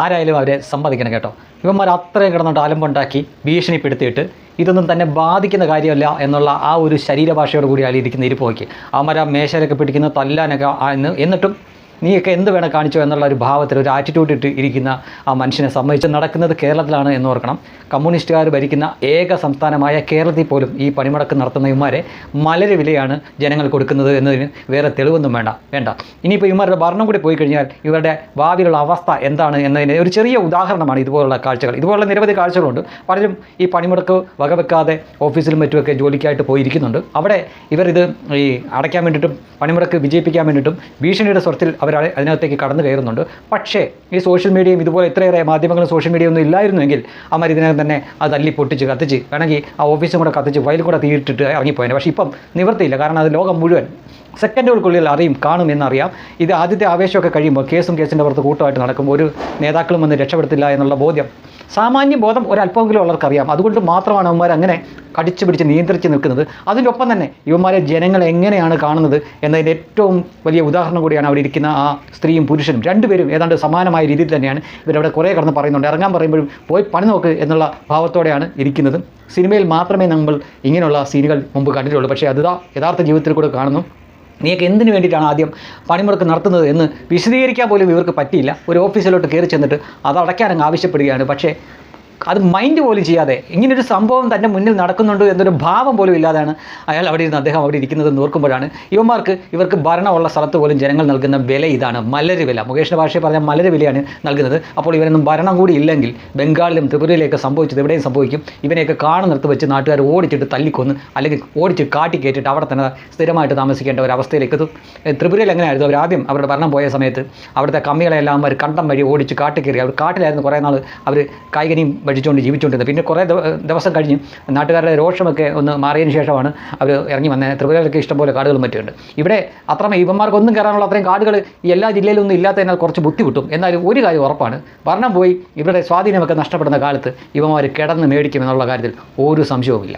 ആരായാലും അവരെ സമ്മതിക്കണം കേട്ടോ. ഇവന്മാർ അത്രയും കിടന്നിട്ട് അലമ്പുണ്ടാക്കി ഭീഷണിപ്പെടുത്തിയിട്ട് ഇതൊന്നും തന്നെ ബാധിക്കുന്ന കാര്യമല്ല എന്നുള്ള ആ ഒരു ശരീരഭാഷയോട് കൂടി അലിയിരിക്കുന്ന ഇരിപ്പോക്കി അവന്മാർ ആ മേശയിലൊക്കെ പിടിക്കുന്ന തല്ലാനൊക്കെ എന്ന് എന്നിട്ടും നീയൊക്കെ എന്ത് വേണം കാണിച്ചോ എന്നുള്ള ഒരു ഭാവത്തിൽ ഒരു ആറ്റിറ്റ്യൂഡ് ഇട്ട് ഇരിക്കുന്ന ആ മനുഷ്യനെ സംബന്ധിച്ച് നടക്കുന്നത് കേരളത്തിലാണ് എന്ന് ഓർക്കണം. കമ്മ്യൂണിസ്റ്റുകാർ ഭരിക്കുന്ന ഏക സംസ്ഥാനമായ കേരളത്തിൽ പോലും ഈ പണിമുടക്ക് നടത്തുന്ന ഇവന്മാരെ മലര് വിലയാണ് ജനങ്ങൾ കൊടുക്കുന്നത് എന്നതിന് വേറെ തെളിവൊന്നും വേണ്ട വേണ്ട. ഇനിയിപ്പോൾ ഇവന്മാരുടെ ഭരണം കൂടി പോയി കഴിഞ്ഞാൽ ഇവരുടെ ഭാവിയിലുള്ള അവസ്ഥ എന്താണ് എന്നതിന് ഒരു ചെറിയ ഉദാഹരണമാണ് ഇതുപോലുള്ള കാഴ്ചകൾ. ഇതുപോലുള്ള നിരവധി കാഴ്ചകളുണ്ട്. പലരും ഈ പണിമുടക്ക് വകവെക്കാതെ ഓഫീസിലും മറ്റുമൊക്കെ ജോലിക്കായിട്ട് പോയിരിക്കുന്നുണ്ട്. അവിടെ ഇവർ ഇത് ഈ അടയ്ക്കാൻ വേണ്ടിയിട്ടും പണിമുടക്ക് വിജയിപ്പിക്കാൻ വേണ്ടിയിട്ടും ഭീഷണിയുടെ സ്വരത്തിൽ അവർ അ- അതിനകത്തേക്ക് കടന്നു കയറുന്നുണ്ട്. പക്ഷേ ഈ സോഷ്യൽ മീഡിയയും ഇതുപോലെ ഇത്രയേറെ മാധ്യമങ്ങളും സോഷ്യൽ മീഡിയ ഒന്നും ഇല്ലായിരുന്നുവെങ്കിൽ അവർ ഇതിനകം തന്നെ അത് അല്ലി പൊട്ടിച്ച് കത്തിച്ച് വേണമെങ്കിൽ ആ ഓഫീസും കൂടെ കത്തിച്ച് വയൽ കൂടെ തീയിട്ടിട്ട് ഇറങ്ങിപ്പോയേനെ. പക്ഷേ ഇപ്പം നിവർത്തിയില്ല. കാരണം അത് ലോകം മുഴുവൻ സെക്കൻഡുകൾക്കുള്ളിൽ അറിയും കാണും എന്നറിയാം. ഇത് ആദ്യത്തെ ആവേശമൊക്കെ കഴിയുമ്പോൾ കേസും കേസിന്റെ പുറത്ത് കൂട്ടമായിട്ട് നടക്കുമ്പോൾ ഒരു നേതാക്കളും വന്ന് രക്ഷപ്പെടുത്തില്ല എന്നുള്ള ബോധ്യം സാമാന്യ ബോധം ഒരല്പമെങ്കിലും ഉള്ളവർക്കറിയാം. അതുകൊണ്ട് മാത്രമാണ് അവന്മാർ അങ്ങനെ കടിച്ചു പിടിച്ച് നിയന്ത്രിച്ച് നിൽക്കുന്നത്. അതിനൊപ്പം തന്നെ ഇവന്മാരെ ജനങ്ങൾ എങ്ങനെയാണ് കാണുന്നത് എന്നതിന്റെ ഏറ്റവും വലിയ ഉദാഹരണം കൂടിയാണ് അവിടെ ഇരിക്കുന്ന ആ സ്ത്രീയും പുരുഷനും. രണ്ടുപേരും ഏതാണ്ട് സമാനമായ രീതിയിൽ തന്നെയാണ് ഇവരവിടെ കുറേ കടന്ന് പറയുന്നുണ്ട്. ഇറങ്ങാൻ പറയുമ്പോഴും പോയി പണി നോക്ക് എന്നുള്ള ഭാവത്തോടെയാണ് ഇരിക്കുന്നത്. സിനിമയിൽ മാത്രമേ നമ്മൾ ഇങ്ങനെയുള്ള സീനുകൾ മുമ്പ് കണ്ടിട്ടുള്ളൂ. പക്ഷേ അത് യഥാർത്ഥ ജീവിതത്തിൽ കൂടെ കാണുന്നു. നീയൊക്കെ എന്തിനു വേണ്ടിയിട്ടാണ് ആദ്യം പണിമുടക്ക് നടത്തുന്നത് എന്ന് വിശദീകരിക്കാൻ പോലും ഇവർക്ക് പറ്റിയില്ല. ഒരു ഓഫീസിലോട്ട് കയറി ചെന്നിട്ട് അത് അടയ്ക്കാനങ്ങ് ആവശ്യപ്പെടുകയാണ്. പക്ഷേ അത് മൈൻഡ് പോലും ചെയ്യാതെ ഇങ്ങനൊരു സംഭവം തന്റെ മുന്നിൽ നടക്കുന്നുണ്ട് എന്നൊരു ഭാവം പോലും ഇല്ലാതെയാണ് അയാൾ അവിടെ ഇരുന്ന് അദ്ദേഹം അവിടെ ഇരിക്കുന്നത് നോക്കുമ്പോഴാണ് ഇവന്മാർക്ക് ഇവർക്ക് ഭരണമുള്ള സ്ഥലത്ത് പോലും ജനങ്ങൾ നൽകുന്ന വില ഇതാണ്. മലര് വില. മുകേഷിന്റെ ഭാഷയിൽ പറഞ്ഞ മലര് വിലയാണ് നൽകുന്നത്. അപ്പോൾ ഇവരൊന്നും ഭരണം കൂടി ഇല്ലെങ്കിൽ ബംഗാളിലും ത്രിപുരയിലേക്ക് സംഭവിച്ചത് എവിടെയും സംഭവിക്കും. ഇവനെയൊക്കെ കാണുന്നിടത്ത് വെച്ച് നാട്ടുകാർ ഓടിച്ചിട്ട് തല്ലിക്കൊന്ന് അല്ലെങ്കിൽ ഓടിച്ച് കാട്ടി കയറ്റിട്ട് അവിടെ തന്നെ സ്ഥിരമായിട്ട് താമസിക്കേണ്ട ഒരു അവസ്ഥയിലേക്ക് എത്തും. ത്രിപുരയിൽ എങ്ങനെയായിരുന്നു? അവർ ആദ്യം അവരുടെ ഭരണം പോയ സമയത്ത് അവിടുത്തെ കമ്മികളെല്ലാം അവർ കണ്ടം വഴി ഓടിച്ച് കാട്ടി കയറി അവർ കാട്ടിലായിരുന്നു കുറേ നാൾ അവർ കായികനിയും ഭജിച്ചുകൊണ്ട് ജീവിച്ചുകൊണ്ടിരുന്നത്. പിന്നെ കുറേ ദിവസം കഴിഞ്ഞ് നാട്ടുകാരുടെ രോഷമൊക്കെ ഒന്ന് മാറിയതിന് ശേഷമാണ് അവർ ഇറങ്ങി വന്നത് ത്രിപുരയിലൊക്കെ ഇഷ്ടംപോലെ കാടുകളും മറ്റുണ്ട് ഇവിടെ അത്രമേ ഇവന്മാർക്കൊന്നും കയറാനുള്ള അത്രയും കാടുകൾ എല്ലാ ജില്ലയിലൊന്നും ഇല്ലാത്തതിനാൽ കുറച്ച് ബുദ്ധിമുട്ടും. എന്നാലും ഒരു കാര്യം ഉറപ്പാണ്. ഭരണം പോയി ഇവരുടെ സ്വാധീനമൊക്കെ നഷ്ടപ്പെടുന്ന കാലത്ത് ഇവന്മാർ കിടന്ന് മേടിക്കും എന്നുള്ള കാര്യത്തിൽ ഒരു സംശയവുമില്ല.